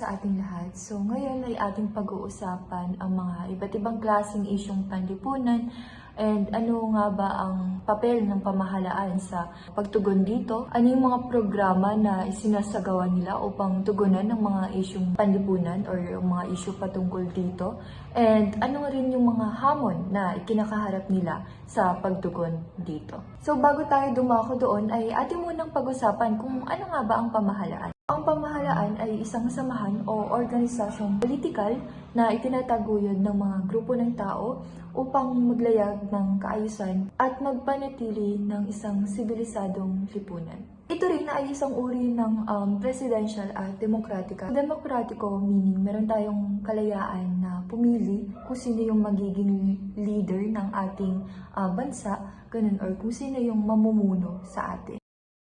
Sa ating lahat. So ngayon ay ating pag-uusapan ang mga iba't ibang klaseng isyong panlipunan and ano nga ba ang papel ng pamahalaan sa pagtugon dito? Ano yung mga programa na isinasagawa nila upang tugunan ng mga isyong panlipunan or yung mga isyu patungkol dito? And ano rin yung mga hamon na ikinakaharap nila sa pagtugon dito? So bago tayo dumako doon ay ating munang pag-usapan kung ano nga ba ang pamahalaan. Ang pamahalaan ay isang samahan o organisasyong politikal na itinataguyod ng mga grupo ng tao upang maglayag ng kaayusan at magpanatili ng isang sibilisadong lipunan. Ito rin ay isang uri ng um, presidential at demokratika. Demokratiko meaning meron tayong kalayaan na pumili kung sino yung magiging leader ng ating ah, bansa, ganun, or kung sino yung mamumuno sa atin.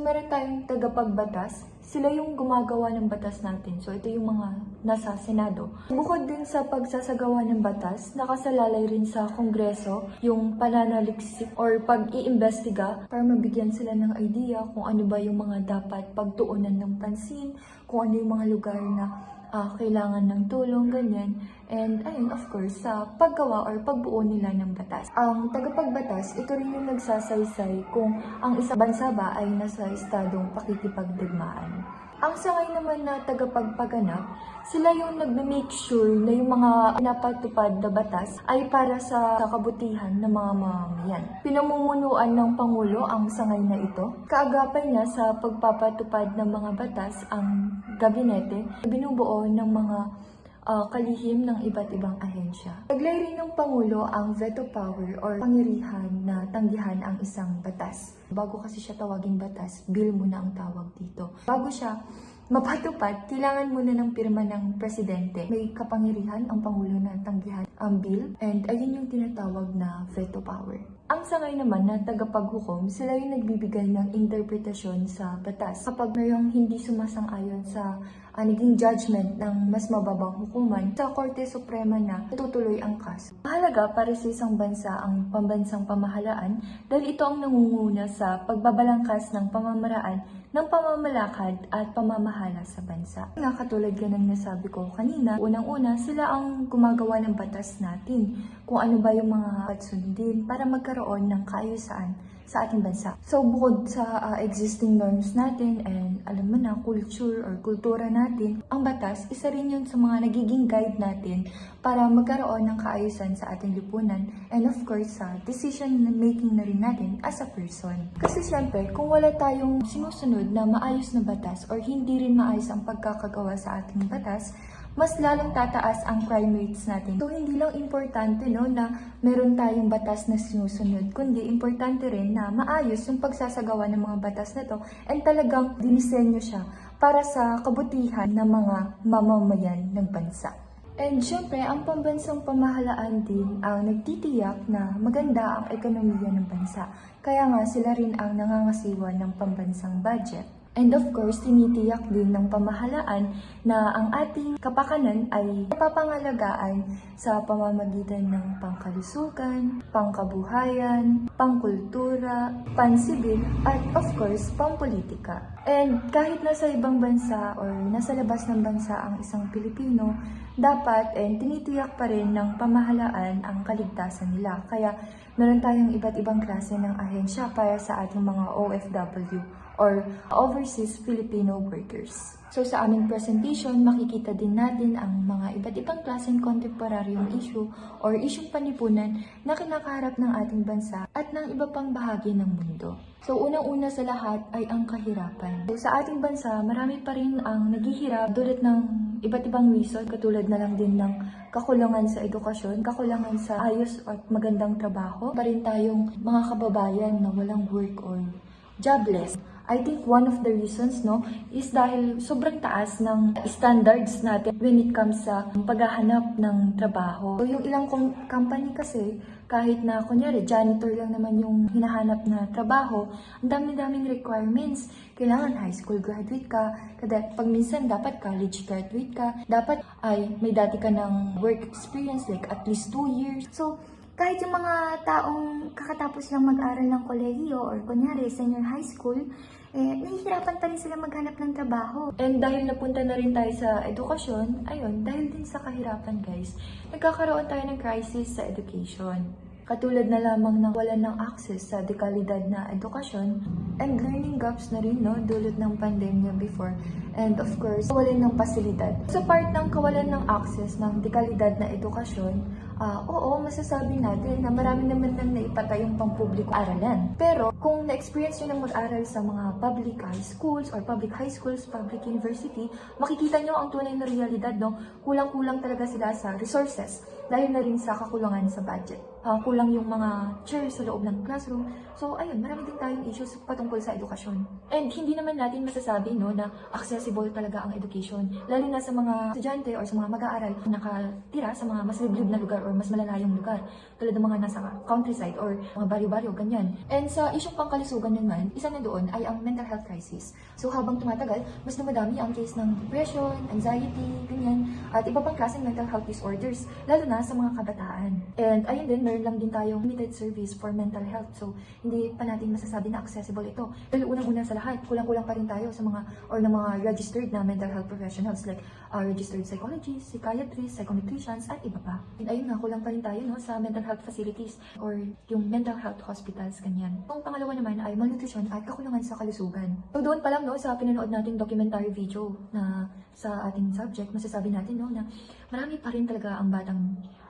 Meron tayong tagapagbatas. Sila yung gumagawa ng batas natin. So, ito yung mga nasa Senado. Bukod din sa pagsasagawa ng batas, nakasalalay rin sa Kongreso yung pananaliksik or pag-iimbestiga para mabigyan sila ng idea kung ano ba yung mga dapat pagtuunan ng pansin, kung ano yung mga lugar na ah, kailangan ng tulong, ganyan. And ayun, of course, sa paggawa or pagbuo nila ng batas. Ang tagapagbatas, ito rin yung nagsasaysay kung ang isang bansa ba ay nasa estadong pakikipagdigmaan. Ang sangay naman na tagapagpaganap, sila yung nagme-make sure na yung mga pinapatupad na batas ay para sa kabutihan ng mga mamamayan. Pinamumunuan ng Pangulo ang sangay na ito. Kaagapay niya sa pagpapatupad ng mga batas ang gabinete, binubuo ng mga ah, kalihim ng iba't ibang ahensya. Taglay rin ng Pangulo ang veto power or pangyarihan na tanggihan ang isang batas. Bago kasi siya tawaging batas, bill muna ang tawag dito. Bago siya mapatupad, kailangan muna ng pirma ng presidente. May kapangyarihan ang Pangulo na tanggihan ang bill and ayun yung tinatawag na veto power. Ang sangay naman na tagapaghukom, sila yung nagbibigay ng interpretasyon sa batas. Kapag mayroong hindi sumasang-ayon sa ah, naging judgment ng mas mababang hukuman, sa Korte Suprema na tutuloy ang kaso. Mahalaga para sa isang bansa ang pambansang pamahalaan dahil ito ang nangunguna sa pagbabalangkas ng pamamaraan ng pamamalakad at pamamahala sa bansa. Nga katulad ka ng nasabi ko kanina, unang-una sila ang gumagawa ng batas natin kung ano ba yung mga patsundin para magkaroon ng kaayusan sa ating bansa. So bukod sa ah, existing norms natin and alam mo na culture or kultura natin, ang batas isa rin yun sa mga nagiging guide natin para magkaroon ng kaayusan sa ating lipunan and of course sa decision making na rin natin as a person. Kasi syempre, kung wala tayong sinusunod na maayos na batas or hindi rin maayos ang pagkakagawa sa ating batas, mas lalong tataas ang crime rates natin. So, hindi lang importante no, na meron tayong batas na sinusunod, kundi importante rin na maayos yung pagsasagawa ng mga batas na to and talagang dinisenyo siya para sa kabutihan ng mga mamamayan ng bansa. And syempre, ang pambansang pamahalaan din ang nagtitiyak na maganda ang ekonomiya ng bansa. Kaya nga sila rin ang nangangasiwa ng pambansang budget. And of course, tinitiyak din ng pamahalaan na ang ating kapakanan ay napapangalagaan sa pamamagitan ng pangkalusugan, pangkabuhayan, pangkultura, pansibil, at of course, pampolitika. And kahit nasa ibang bansa or nasa labas ng bansa ang isang Pilipino, dapat and tinitiyak pa rin ng pamahalaan ang kaligtasan nila. Kaya meron tayong iba't ibang klase ng ahensya para sa ating mga OFW or Overseas Filipino Workers. So sa aming presentation, makikita din natin ang mga iba't ibang klaseng kontemporaryong issue or isyong panipunan na kinakaharap ng ating bansa at ng iba pang bahagi ng mundo. So unang-una sa lahat ay ang kahirapan. So sa ating bansa, marami pa rin ang naghihirap dulot ng iba't ibang reason, katulad na lang din ng kakulangan sa edukasyon, kakulangan sa ayos at magandang trabaho, pa rin tayong mga kababayan na walang work or jobless. I think one of the reasons no is dahil sobrang taas ng standards natin when it comes sa paghahanap ng trabaho. So yung ilang com- company kasi kahit na kunyari janitor lang naman yung hinahanap na trabaho, ang dami-daming requirements. Kailangan high school graduate ka, kada pag minsan dapat college graduate ka, dapat ay may dati ka ng work experience like at least two years. So kahit yung mga taong kakatapos lang mag-aral ng kolehiyo or kunyari senior high school, eh, nahihirapan pa rin sila maghanap ng trabaho. And dahil napunta na rin tayo sa edukasyon, ayun, dahil din sa kahirapan guys, nagkakaroon tayo ng crisis sa education. Katulad na lamang ng wala ng access sa dekalidad na edukasyon and learning gaps na rin no, dulot ng pandemya before. And of course, kawalan ng pasilidad. Sa part ng kawalan ng access ng dekalidad na edukasyon, ah, oo, masasabi natin na marami naman nang naipatay yung pampubliko aralan. Pero kung na-experience nyo ng mag-aral sa mga public high schools or public high schools, public university, makikita nyo ang tunay na realidad, no? Kulang-kulang talaga sila sa resources dahil na rin sa kakulangan sa budget. Ah, kulang yung mga chairs sa loob ng classroom. So, ayun, marami din tayong issues patungkol sa edukasyon. And hindi naman natin masasabi, no, na accessible talaga ang education. Lalo na sa mga estudyante or sa mga mag-aaral na nakatira sa mga mas liblib na lugar or mas malalayong lugar. Tulad ng mga nasa countryside or mga baryo-baryo, ganyan. And sa isyong pangkalusugan naman, isa na doon ay ang mental health crisis. So, habang tumatagal, mas dumadami ang case ng depression, anxiety, ganyan, at iba pang klaseng mental health disorders, lalo na sa mga kabataan. And ayun din, meron lang din tayong limited service for mental health. So, hindi pa natin masasabi na accessible ito. Dahil unang-una sa lahat, kulang-kulang pa rin tayo sa mga, or ng mga registered na mental health professionals like uh, registered psychologists, psychiatrists, psychometricians, at iba pa. And ayun nga, kulang pa rin tayo no, sa mental health facilities or yung mental health hospitals, ganyan. Ang pangalawa naman ay malnutrition at kakulangan sa kalusugan. So doon pa lang no, sa pinanood nating documentary video na sa ating subject, masasabi natin no, na marami pa rin talaga ang batang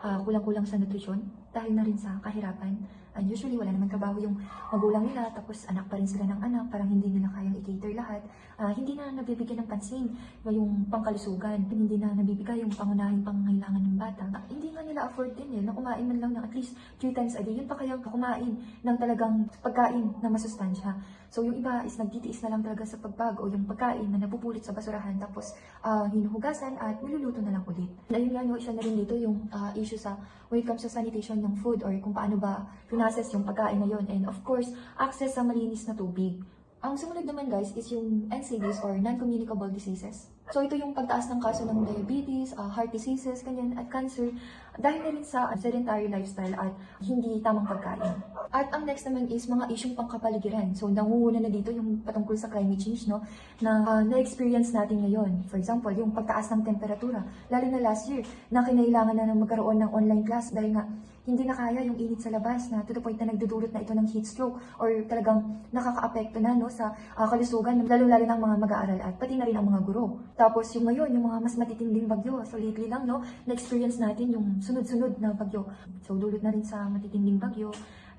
ah, kulang-kulang sa nutrisyon dahil na rin sa kahirapan. And usually, wala naman trabaho yung magulang nila, tapos anak pa rin sila ng anak, parang hindi nila kayang i-cater lahat. Ah, hindi na nabibigyan ng pansin yung pangkalusugan, hindi na nabibigay yung pangunahing pangangailangan ng bata. Ah, hindi nga nila afford din eh, na kumain man lang ng at least three times a day. Yun pa kaya kumain ng talagang pagkain na masustansya. So yung iba is nagtitiis na lang talaga sa pagbago, yung pagkain na napupulot sa basurahan, tapos ah, hinuhugasan at niluluto na lang ulit. Ayun nga, no, isa na rin dito yung ah, issue sa when it comes sa sanitation ng food or kung paano ba pinases yung pagkain na yun. And of course, access sa malinis na tubig. Ang sumunod naman guys is yung NCDs or non-communicable diseases. So ito yung pagtaas ng kaso ng diabetes, ah, heart diseases, ganyan, at cancer dahil na rin sa sedentary lifestyle at hindi tamang pagkain. At ang next naman is mga isyong pangkapaligiran. So nangunguna na dito yung patungkol sa climate change, no? Na ah, na-experience natin ngayon. For example, yung pagtaas ng temperatura. Lalo na last year, na kinailangan na na magkaroon ng online class dahil nga hindi na kaya yung init sa labas na to the point na nagdudulot na ito ng heat stroke or talagang nakaka-apekto na no, sa ah, kalusugan, lalo-lalo ng mga mag-aaral at pati na rin ang mga guro. Tapos yung ngayon, yung mga mas matitinding bagyo. So lately lang, no, na-experience natin yung sunod-sunod na bagyo. So dulot na rin sa matitinding bagyo.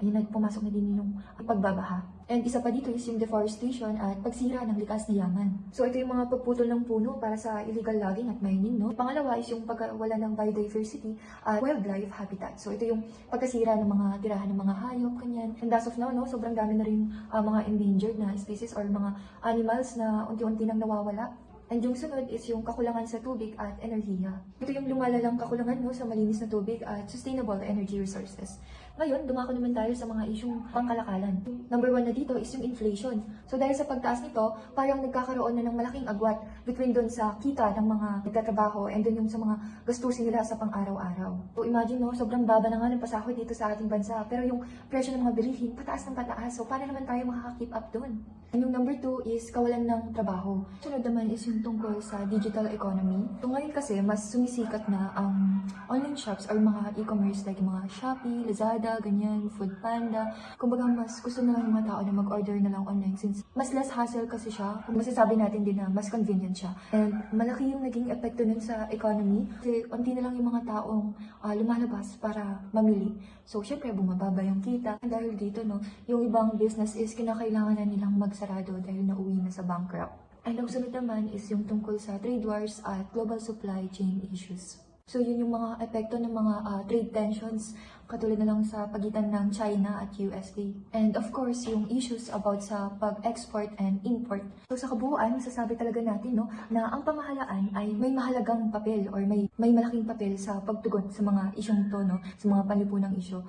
Ayun na, pumasok na din yung pagbabaha. And isa pa dito is yung deforestation at pagsira ng likas na yaman. So ito yung mga pagputol ng puno para sa illegal logging at mining, no? Pangalawa is yung pagwala ng biodiversity at wildlife habitat. So ito yung pagkasira ng mga tirahan ng mga hayop, kanyan. And as of now, no, sobrang dami na rin ah, mga endangered na species or mga animals na unti-unti nang nawawala. And yung sunod is yung kakulangan sa tubig at enerhiya. Ito yung lumalalang kakulangan no, sa malinis na tubig at sustainable energy resources. Ngayon, dumako naman tayo sa mga isyong pangkalakalan. Number one na dito is yung inflation. So dahil sa pagtaas nito, parang nagkakaroon na ng malaking agwat between doon sa kita ng mga nagtatrabaho and doon yung sa mga gastusin nila sa pang-araw-araw. So imagine no, sobrang baba na nga ng pasahod dito sa ating bansa. Pero yung presyo ng mga bilihin, pataas ng pataas. So paano naman tayo makaka-keep up doon? And yung number two is kawalan ng trabaho. Sunod naman is yung tungkol sa digital economy. So ngayon kasi, mas sumisikat na ang online shops or mga e-commerce like mga Shopee, Lazada, ganyan, Foodpanda. Kumbaga, mas gusto na lang ng mga tao na mag-order na lang online since mas less hassle kasi siya. Kung masasabi natin din na mas convenient siya. And malaki yung naging epekto nun sa economy. Kasi unti na lang yung mga taong ah, lumalabas para mamili. So, syempre, bumababa yung kita. Dahil dito, no, yung ibang business is kinakailangan na nilang magsarado dahil nauwi na sa bankrupt. And ang sunod naman is yung tungkol sa trade wars at global supply chain issues. So yun yung mga epekto ng mga ah, trade tensions katulad na lang sa pagitan ng China at USA. And of course, yung issues about sa pag-export and import. So sa kabuuan, masasabi talaga natin no, na ang pamahalaan ay may mahalagang papel or may, may malaking papel sa pagtugon sa mga isyong to, no, sa mga panlipunang isyu.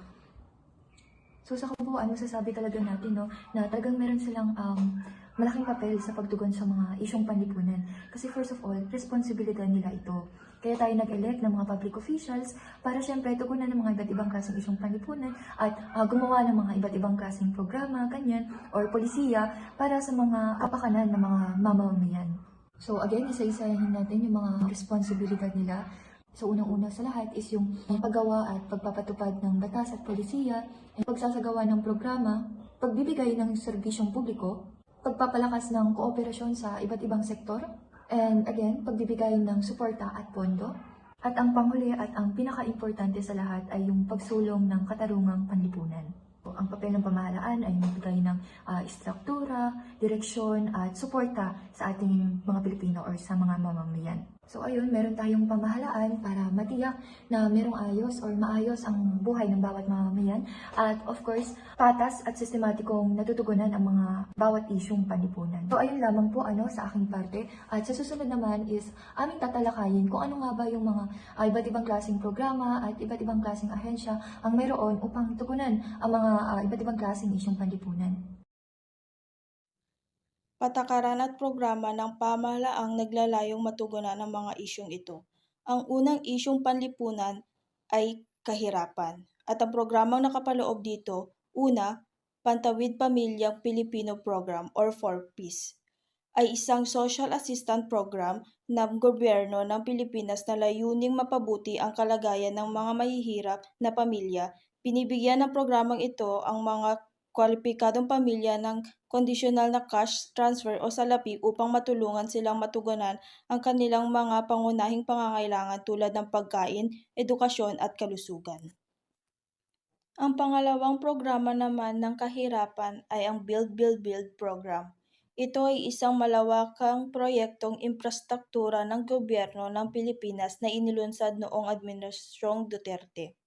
So sa kabuuan, masasabi talaga natin no, na talagang meron silang um, malaking papel sa pagtugon sa mga isyong panlipunan. Kasi first of all, responsibilidad nila ito. Kaya tayo nag-elect ng mga public officials para syempre tugunan ng mga iba't ibang klaseng isyong panlipunan at ah, gumawa ng mga iba't ibang klaseng programa, ganyan, or polisiya para sa mga kapakanan ng mga mamamayan. So again, isa-isahin natin yung mga responsibilidad nila. So unang-una sa lahat is yung paggawa at pagpapatupad ng batas at polisiya, pagsasagawa ng programa, pagbibigay ng serbisyong publiko, pagpapalakas ng kooperasyon sa iba't ibang sektor, and again, pagbibigay ng suporta at pondo. At ang panghuli at ang pinaka-importante sa lahat ay yung pagsulong ng katarungang panlipunan. Ang papel ng pamahalaan ay magbigay ng ah, istruktura, direksyon at suporta sa ating mga Pilipino or sa mga mamamayan. So ayun, meron tayong pamahalaan para matiyak na merong ayos or maayos ang buhay ng bawat mamamayan at of course, patas at sistematikong natutugunan ang mga bawat isyong panlipunan. So ayun lamang po ano sa aking parte at sa susunod naman is aming tatalakayin kung ano nga ba yung mga ah, iba't ibang klaseng programa at iba't ibang klaseng ahensya ang mayroon upang tugunan ang mga ah, iba't ibang klaseng isyong panlipunan. Patakaran at programa ng pamahalaang naglalayong matugunan ang mga isyong ito. Ang unang isyong panlipunan ay kahirapan. At ang programang nakapaloob dito, una, Pantawid Pamilyang Pilipino Program or 4Peace ay isang social assistance program ng gobyerno ng Pilipinas na layuning mapabuti ang kalagayan ng mga mahihirap na pamilya. Binibigyan ng programang ito ang mga kwalipikadong pamilya ng kondisyonal na cash transfer o salapi upang matulungan silang matugunan ang kanilang mga pangunahing pangangailangan tulad ng pagkain, edukasyon at kalusugan. Ang pangalawang programa naman ng kahirapan ay ang Build Build Build program. Ito ay isang malawakang proyektong infrastruktura ng gobyerno ng Pilipinas na inilunsad noong Administrasyong Duterte.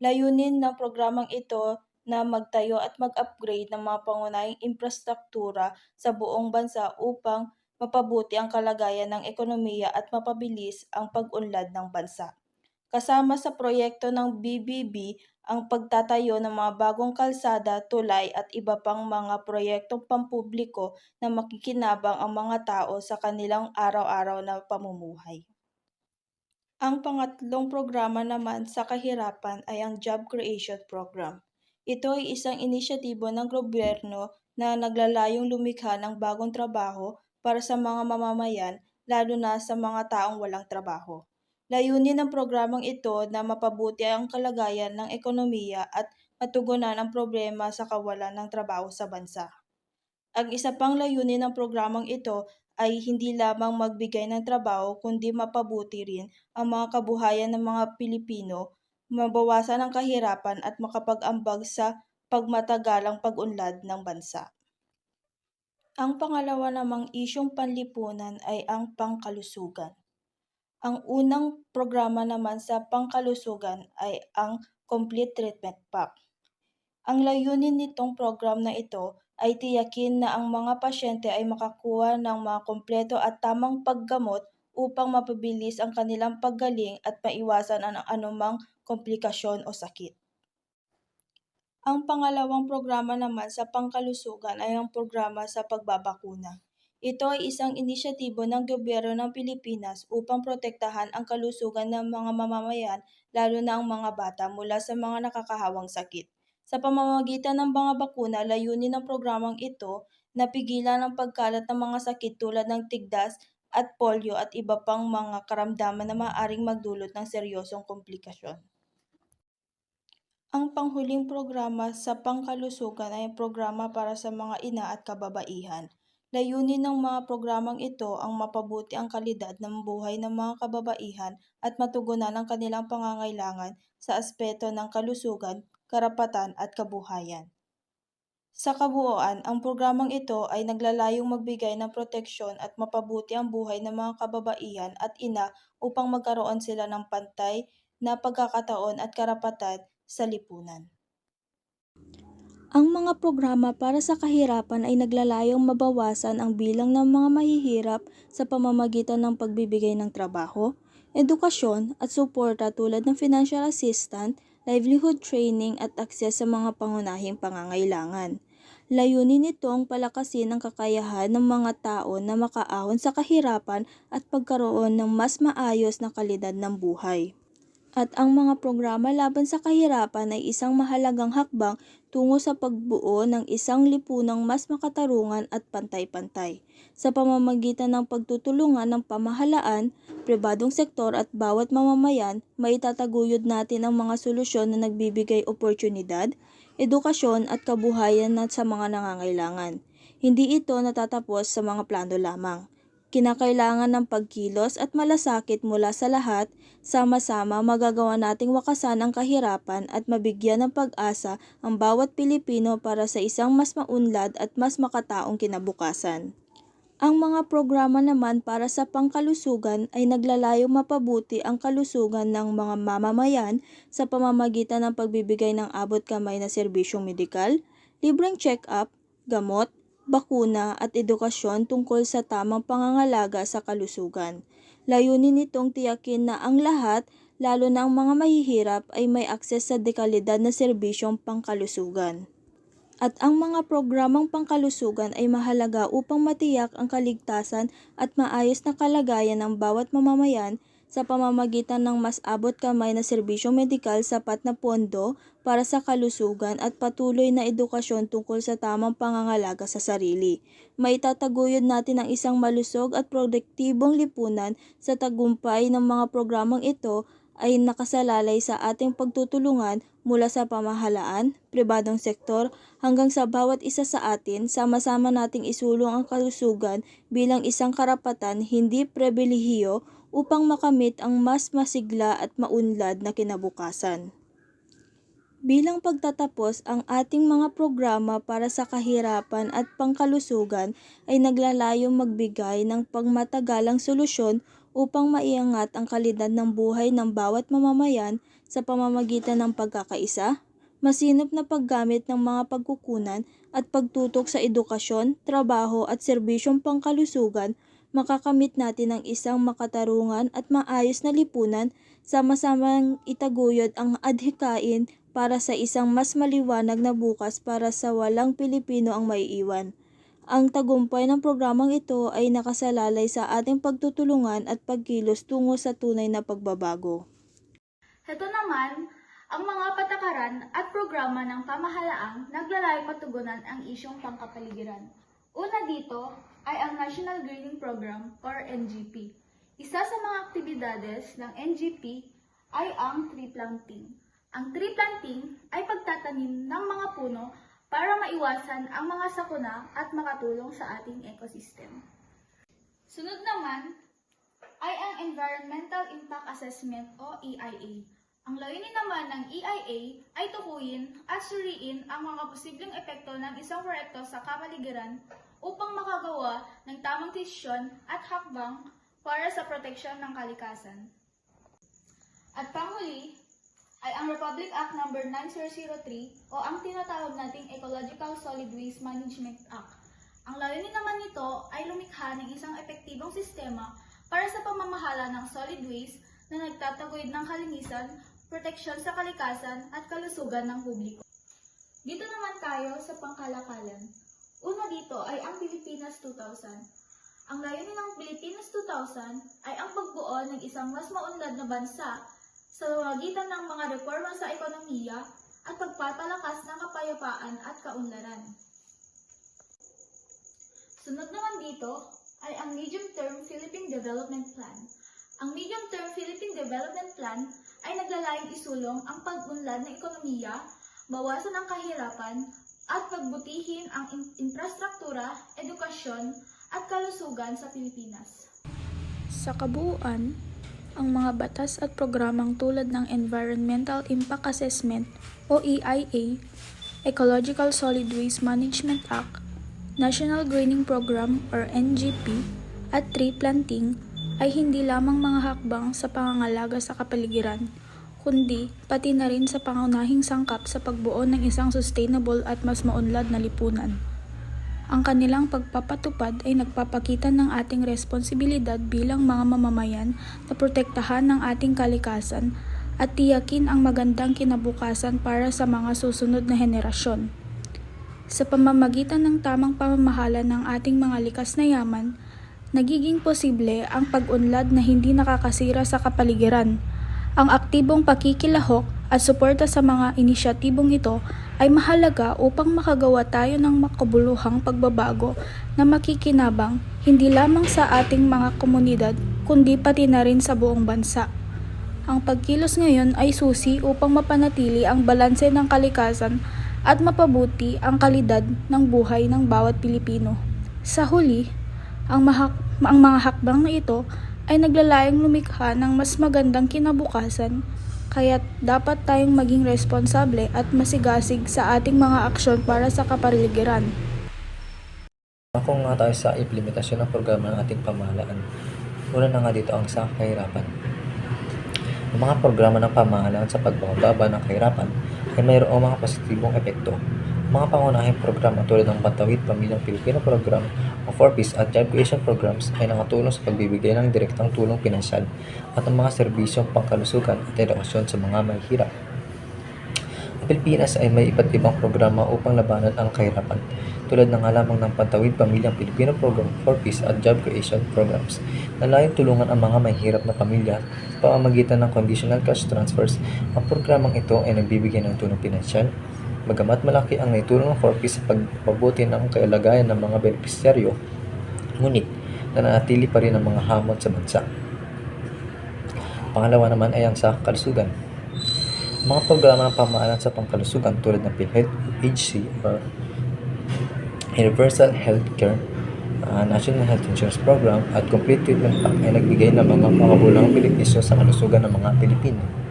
Layunin ng programang ito na magtayo at mag-upgrade ng mga pangunahing infrastruktura sa buong bansa upang mapabuti ang kalagayan ng ekonomiya at mapabilis ang pag-unlad ng bansa. Kasama sa proyekto ng BBB ang pagtatayo ng mga bagong kalsada, tulay at iba pang mga proyektong pampubliko na makikinabang ang mga tao sa kanilang araw-araw na pamumuhay. Ang pangatlong programa naman sa kahirapan ay ang Job Creation Program. Ito ay isang inisyatibo ng gobyerno na naglalayong lumikha ng bagong trabaho para sa mga mamamayan, lalo na sa mga taong walang trabaho. Layunin ng programang ito na mapabuti ang kalagayan ng ekonomiya at matugunan ang problema sa kawalan ng trabaho sa bansa. Ang isa pang layunin ng programang ito ay hindi lamang magbigay ng trabaho kundi mapabuti rin ang mga kabuhayan ng mga Pilipino, mabawasan ang kahirapan at makapag-ambag sa pagmatagalang pag-unlad ng bansa. Ang pangalawa namang isyong panlipunan ay ang pangkalusugan. Ang unang programa naman sa pangkalusugan ay ang Complete Treatment Pack. Ang layunin nitong program na ito ay tiyakin na ang mga pasyente ay makakuha ng mga kompleto at tamang paggamot upang mapabilis ang kanilang paggaling at maiwasan ang anumang komplikasyon o sakit. Ang pangalawang programa naman sa pangkalusugan ay ang programa sa pagbabakuna. Ito ay isang inisyatibo ng gobyerno ng Pilipinas upang protektahan ang kalusugan ng mga mamamayan lalo na ang mga bata mula sa mga nakakahawang sakit. Sa pamamagitan ng mga bakuna, layunin ng programang ito na pigilan ang pagkalat ng mga sakit tulad ng tigdas at polio at iba pang mga karamdaman na maaaring magdulot ng seryosong komplikasyon. Ang panghuling programa sa pangkalusugan ay programa para sa mga ina at kababaihan. Layunin ng mga programang ito ang mapabuti ang kalidad ng buhay ng mga kababaihan at matugunan ang kanilang pangangailangan sa aspeto ng kalusugan, karapatan at kabuhayan. Sa kabuuan, ang programang ito ay naglalayong magbigay ng proteksyon at mapabuti ang buhay ng mga kababaihan at ina upang magkaroon sila ng pantay na pagkakataon at karapatan sa lipunan. Ang mga programa para sa kahirapan ay naglalayong mabawasan ang bilang ng mga mahihirap sa pamamagitan ng pagbibigay ng trabaho, edukasyon at suporta tulad ng financial assistance, livelihood training at akses sa mga pangunahing pangangailangan. Layunin nito ang palakasin ang kakayahan ng mga tao na makaahon sa kahirapan at pagkaroon ng mas maayos na kalidad ng buhay. At ang mga programa laban sa kahirapan ay isang mahalagang hakbang tungo sa pagbuo ng isang lipunang mas makatarungan at pantay-pantay sa pamamagitan ng pagtutulungan ng pamahalaan, pribadong sektor at bawat mamamayan, maitataguyod natin ang mga solusyon na nagbibigay oportunidad, edukasyon at kabuhayan na sa mga nangangailangan. Hindi ito natatapos sa mga plano lamang. Kinakailangan ng pagkilos at malasakit mula sa lahat, sama-sama magagawa nating wakasan ang kahirapan at mabigyan ng pag-asa ang bawat Pilipino para sa isang mas maunlad at mas makataong kinabukasan. Ang mga programa naman para sa pangkalusugan ay naglalayong mapabuti ang kalusugan ng mga mamamayan sa pamamagitan ng pagbibigay ng abot kamay na serbisyong medikal, libreng check-up, gamot, bakuna at edukasyon tungkol sa tamang pangangalaga sa kalusugan. Layunin nitong tiyakin na ang lahat, lalo na ang mga mahihirap, ay may akses sa dekalidad na serbisyong pangkalusugan. At ang mga programang pangkalusugan ay mahalaga upang matiyak ang kaligtasan at maayos na kalagayan ng bawat mamamayan sa pamamagitan ng mas abot kamay na serbisyong medikal sapat na pondo para sa kalusugan at patuloy na edukasyon tungkol sa tamang pangangalaga sa sarili. Maitataguyod natin ang isang malusog at produktibong lipunan sa tagumpay ng mga programang ito ay nakasalalay sa ating pagtutulungan mula sa pamahalaan, pribadong sektor, hanggang sa bawat isa sa atin, sama-sama nating isulong ang kalusugan bilang isang karapatan, hindi pribilehiyo, upang makamit ang mas masigla at maunlad na kinabukasan. Bilang pagtatapos, ang ating mga programa para sa kahirapan at pangkalusugan ay naglalayong magbigay ng pangmatagalang solusyon upang maiangat ang kalidad ng buhay ng bawat mamamayan sa pamamagitan ng pagkakaisa, masinop na paggamit ng mga pagkukunan at pagtutok sa edukasyon, trabaho at serbisyong pangkalusugan, makakamit natin ang isang makatarungan at maayos na lipunan, sama-samang itaguyod ang adhikain para sa isang mas maliwanag na bukas para sa walang Pilipino ang maiiwan. Ang tagumpay ng programang ito ay nakasalalay sa ating pagtutulungan at pagkilos tungo sa tunay na pagbabago. Heto naman ang mga patakaran at programa ng pamahalaang naglalayong matugunan ang isyong pangkapaligiran. Una dito ay ang National Greening Program or NGP. Isa sa mga aktibidades ng NGP ay ang tree planting. Ang tree planting ay pagtatanim ng mga puno para maiwasan ang mga sakuna at makatulong sa ating ecosystem. Sunod naman ay ang Environmental Impact Assessment o EIA. Ang layunin naman ng EIA ay tukuyin at suriin ang mga posibleng epekto ng isang proyekto sa kapaligiran upang makagawa ng tamang desisyon at hakbang para sa proteksyon ng kalikasan. At panghuli ay ang Republic Act No. 9003 o ang tinatawag nating Ecological Solid Waste Management Act. Ang layunin naman nito ay lumikha ng isang epektibong sistema para sa pamamahala ng solid waste na nagtataguyod ng kalinisan, proteksyon sa kalikasan at kalusugan ng publiko. Dito naman tayo sa pangkalakalan. Una dito ay ang Pilipinas 2000. Ang layunin ng Pilipinas 2000 ay ang pagbuo ng isang mas maunlad na bansa sa magitan ng mga reforma sa ekonomiya at pagpapalakas ng kapayapaan at kaunlaran. Sunod naman dito ay ang Medium-Term Philippine Development Plan. Ang Medium-Term Philippine Development Plan ay naglalayong isulong ang pag-unlad ng ekonomiya, bawasan ang kahirapan, at pagbutihin ang in- infrastruktura, edukasyon, at kalusugan sa Pilipinas. Sa kabuuan, ang mga batas at programang tulad ng Environmental Impact Assessment o EIA, Ecological Solid Waste Management Act, National Greening Program or NGP, at tree planting ay hindi lamang mga hakbang sa pangangalaga sa kapaligiran, kundi pati na rin sa pangunahing sangkap sa pagbuo ng isang sustainable at mas maunlad na lipunan. Ang kanilang pagpapatupad ay nagpapakita ng ating responsibilidad bilang mga mamamayan na protektahan ng ating kalikasan at tiyakin ang magandang kinabukasan para sa mga susunod na henerasyon. Sa pamamagitan ng tamang pamamahala ng ating mga likas na yaman, nagiging posible ang pag-unlad na hindi nakakasira sa kapaligiran. Ang aktibong pakikilahok at suporta sa mga inisyatibong ito ay mahalaga upang makagawa tayo ng makabuluhang pagbabago na makikinabang hindi lamang sa ating mga komunidad kundi pati na rin sa buong bansa. Ang pagkilos ngayon ay susi upang mapanatili ang balanse ng kalikasan at mapabuti ang kalidad ng buhay ng bawat Pilipino. Sa huli, ang, mahak- ang mga hakbang na ito ay naglalayong lumikha ng mas magandang kinabukasan kaya dapat tayong maging responsable at masigasig sa ating mga aksyon para sa kapaligiran. Ako nga tayo sa implementasyon ng programa ng ating pamahalaan. Una na nga dito ang sa kahirapan. Ang mga programa ng pamahalaan sa pagbababa ng kahirapan ay mayroong mga positibong epekto. Mga pangunahing programa tulad ng Batawid Pamilyang Pilipino Program o 4Ps at Job Creation Programs ay nakatulong sa pagbibigay ng direktang tulong pinansyal at ang mga serbisyong pangkalusugan at edukasyon sa mga mahihirap. Ang Pilipinas ay may iba't ibang programa upang labanan ang kahirapan tulad ng alamang ng Pantawid Pamilyang Pilipino Program for Peace at Job Creation Programs na layong tulungan ang mga mahihirap na pamilya sa pamamagitan ng conditional cash transfers. Ang programang ito ay nagbibigay ng tulong pinansyal Bagamat malaki ang naitulong ng 4P sa pagpabuti ng kalagayan ng mga benepisyaryo, ngunit nananatili pa rin ang mga hamon sa bansa. Pangalawa naman ay ang sa kalusugan. Mga programa ng pamahalaan sa pangkalusugan tulad ng PhilHealth, HC, or Universal Healthcare, uh, National Health Insurance Program at Complete Treatment Pack ay nagbigay ng mga pangabulahang benepisyo sa kalusugan ng mga Pilipino.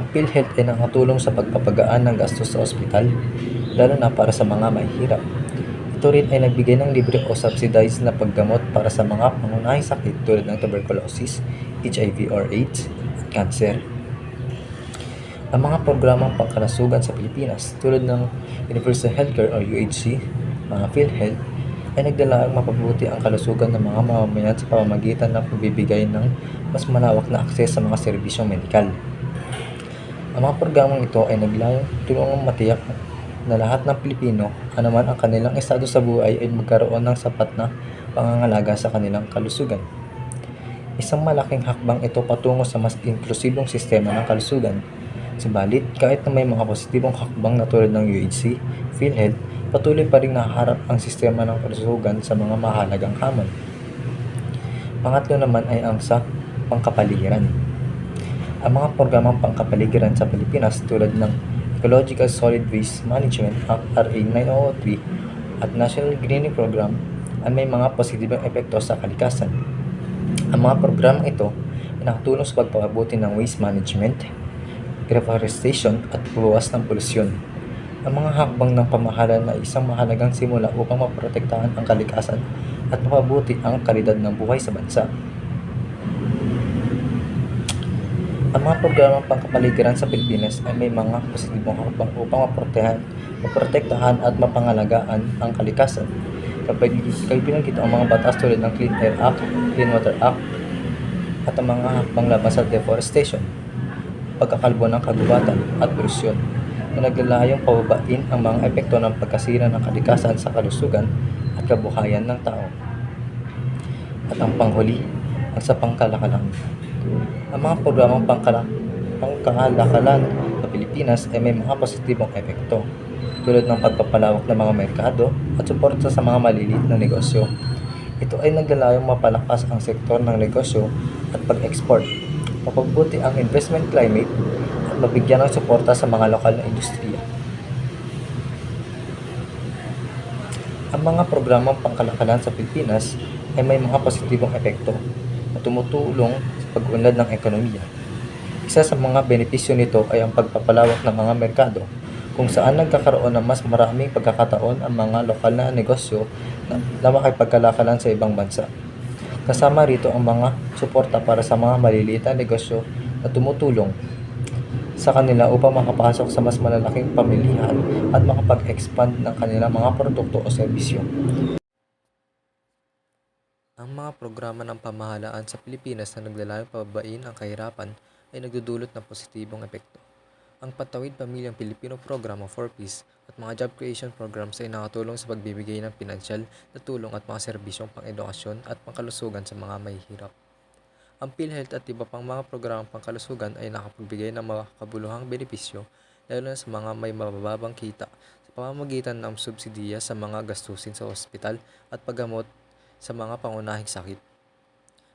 Ang PhilHealth ay nakatulong sa pagpapagaan ng gastos sa ospital, lalo na para sa mga mahihirap. Ito rin ay nagbigay ng libre o subsidized na paggamot para sa mga pangunahing sakit tulad ng tuberculosis, HIV or AIDS, at cancer. Ang mga programang pangkalasugan sa Pilipinas tulad ng Universal Healthcare or UHC, mga PhilHealth, ay nagdala ang mapabuti ang kalusugan ng mga mamamayan sa pamamagitan ng pagbibigay ng mas malawak na akses sa mga serbisyong medikal. Ang mga programang ito ay naglayong tulungang matiyak na lahat ng Pilipino, anuman ang kanilang estado sa buhay ay magkaroon ng sapat na pangangalaga sa kanilang kalusugan. Isang malaking hakbang ito patungo sa mas inklusibong sistema ng kalusugan. Subalit, kahit na may mga positibong hakbang na tulad ng UHC, PhilHealth, patuloy pa rin naharap ang sistema ng kalusugan sa mga mahalagang hamon. Pangatlo naman ay ang sa pangkapaligiran. Ang mga programang pangkapaligiran sa Pilipinas tulad ng Ecological Solid Waste Management Act RA 9003 at National Greening Program ay may mga positibong epekto sa kalikasan. Ang mga programang ito ay nakatulong sa pagpapabuti ng waste management, reforestation at pagbawas ng polusyon. Ang mga hakbang ng pamahalaan ay isang mahalagang simula upang maprotektahan ang kalikasan at mapabuti ang kalidad ng buhay sa bansa. Ang mga programang pangkapaligiran sa Pilipinas ay may mga positibong hakbang upang maprotektahan, maprotektahan at mapangalagaan ang kalikasan. Kapag dito ang mga batas tulad ng Clean Air Act, Clean Water Act, at ang mga hakbang laban sa deforestation, pagkakalbo ng kagubatan at polusyon na naglalayong pababain ang mga epekto ng pagkasira ng kalikasan sa kalusugan at kabuhayan ng tao. At ang panghuli, ang sa pangkalakalan. Ang mga programang pangkala, pangkalakalan sa Pilipinas ay may mga positibong epekto tulad ng pagpapalawak ng mga merkado at suporta sa mga maliliit na negosyo. Ito ay naglalayong mapalakas ang sektor ng negosyo at pag-export, mapabuti ang investment climate at mabigyan ng suporta sa mga lokal na industriya. Ang mga programang pangkalakalan sa Pilipinas ay may mga positibong epekto na tumutulong sa pag-unlad ng ekonomiya. Isa sa mga benepisyo nito ay ang pagpapalawak ng mga merkado kung saan nagkakaroon ng mas maraming pagkakataon ang mga lokal na negosyo na, na makipagkalakalan sa ibang bansa. Kasama rito ang mga suporta para sa mga maliliit na negosyo na tumutulong sa kanila upang makapasok sa mas malalaking pamilihan at makapag-expand ng kanilang mga produkto o serbisyo. Ang mga programa ng pamahalaan sa Pilipinas na naglalayong pababain ang kahirapan ay nagdudulot ng positibong epekto. Ang Patawid Pamilyang Pilipino Program o 4Ps at mga job creation programs ay nakatulong sa pagbibigay ng pinansyal na tulong at mga serbisyong pang-edukasyon at pangkalusugan sa mga mahihirap. Ang PhilHealth at iba pang mga programang pangkalusugan ay nakapagbigay ng makakabuluhang benepisyo lalo na sa mga may mabababang kita sa pamamagitan ng subsidiya sa mga gastusin sa ospital at paggamot sa mga pangunahing sakit.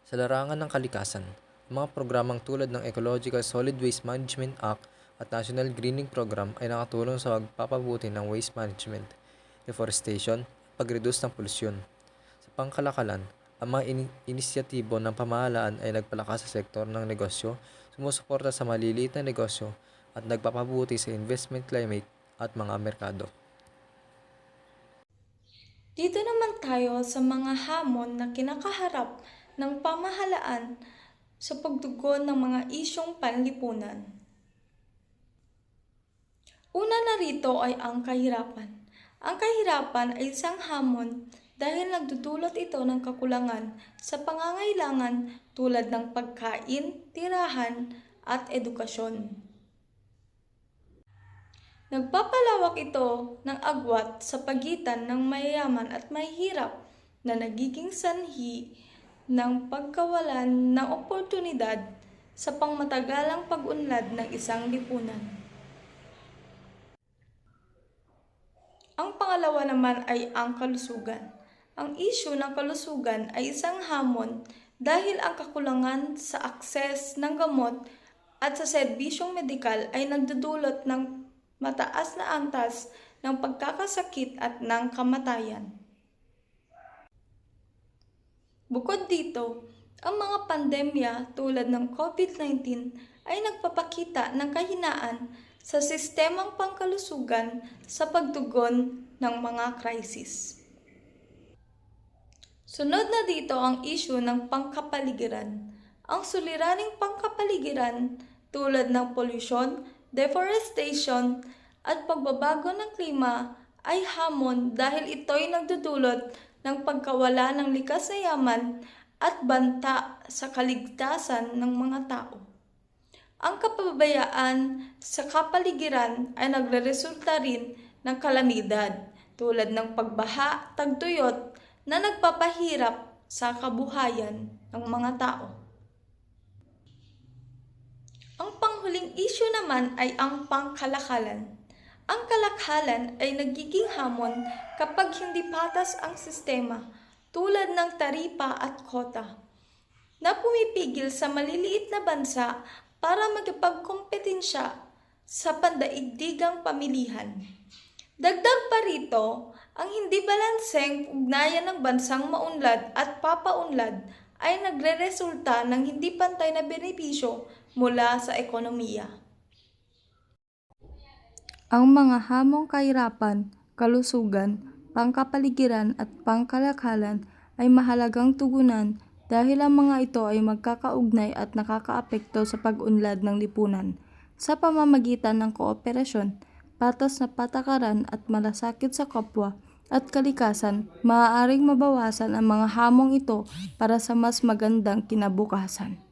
Sa larangan ng kalikasan, mga programang tulad ng Ecological Solid Waste Management Act at National Greening Program ay nakatulong sa pagpapabuti ng waste management, deforestation, at pag-reduce ng polusyon. Sa pangkalakalan, ang mga ini- inisyatibo ng pamahalaan ay nagpalakas sa sektor ng negosyo, sumusuporta sa maliliit na negosyo, at nagpapabuti sa investment climate at mga merkado. Dito naman tayo sa mga hamon na kinakaharap ng pamahalaan sa pagtugon ng mga isyong panlipunan. Una na rito ay ang kahirapan. Ang kahirapan ay isang hamon dahil nagdudulot ito ng kakulangan sa pangangailangan tulad ng pagkain, tirahan, at edukasyon. Nagpapalawak ito ng agwat sa pagitan ng mayayaman at mahihirap na nagiging sanhi ng pagkawalan ng oportunidad sa pangmatagalang pag-unlad ng isang lipunan. Ang pangalawa naman ay ang kalusugan. Ang isyu ng kalusugan ay isang hamon dahil ang kakulangan sa akses ng gamot at sa serbisyong medikal ay nagdudulot ng mataas na antas ng pagkakasakit at ng kamatayan. Bukod dito, ang mga pandemya tulad ng COVID-19 ay nagpapakita ng kahinaan sa sistemang pangkalusugan sa pagtugon ng mga krisis. Sunod na dito ang isyu ng pangkapaligiran. Ang suliraning pangkapaligiran tulad ng polusyon, deforestation, at pagbabago ng klima ay hamon dahil ito'y nagdudulot ng pagkawala ng likas na yaman at banta sa kaligtasan ng mga tao. Ang kapabayaan sa kapaligiran ay nagreresulta rin ng kalamidad tulad ng pagbaha, tagtuyot na nagpapahirap sa kabuhayan ng mga tao. Ang panghuling issue naman ay ang pangkalakalan. Ang kalakhalan ay nagiging hamon kapag hindi patas ang sistema tulad ng taripa at kota na pumipigil sa maliliit na bansa para magipagkompetensya sa pandaigdigang pamilihan. Dagdag pa rito, ang hindi balanseng ugnayan ng bansang maunlad at papaunlad ay nagre-resulta ng hindi pantay na benepisyo mula sa ekonomiya. Ang mga hamong kahirapan, kalusugan, pangkapaligiran at pangkalakalan ay mahalagang tugunan dahil ang mga ito ay magkakaugnay at nakakaapekto sa pag-unlad ng lipunan sa pamamagitan ng kooperasyon, patas na patakaran at malasakit sa kapwa at kalikasan, maaaring mabawasan ang mga hamong ito para sa mas magandang kinabukasan.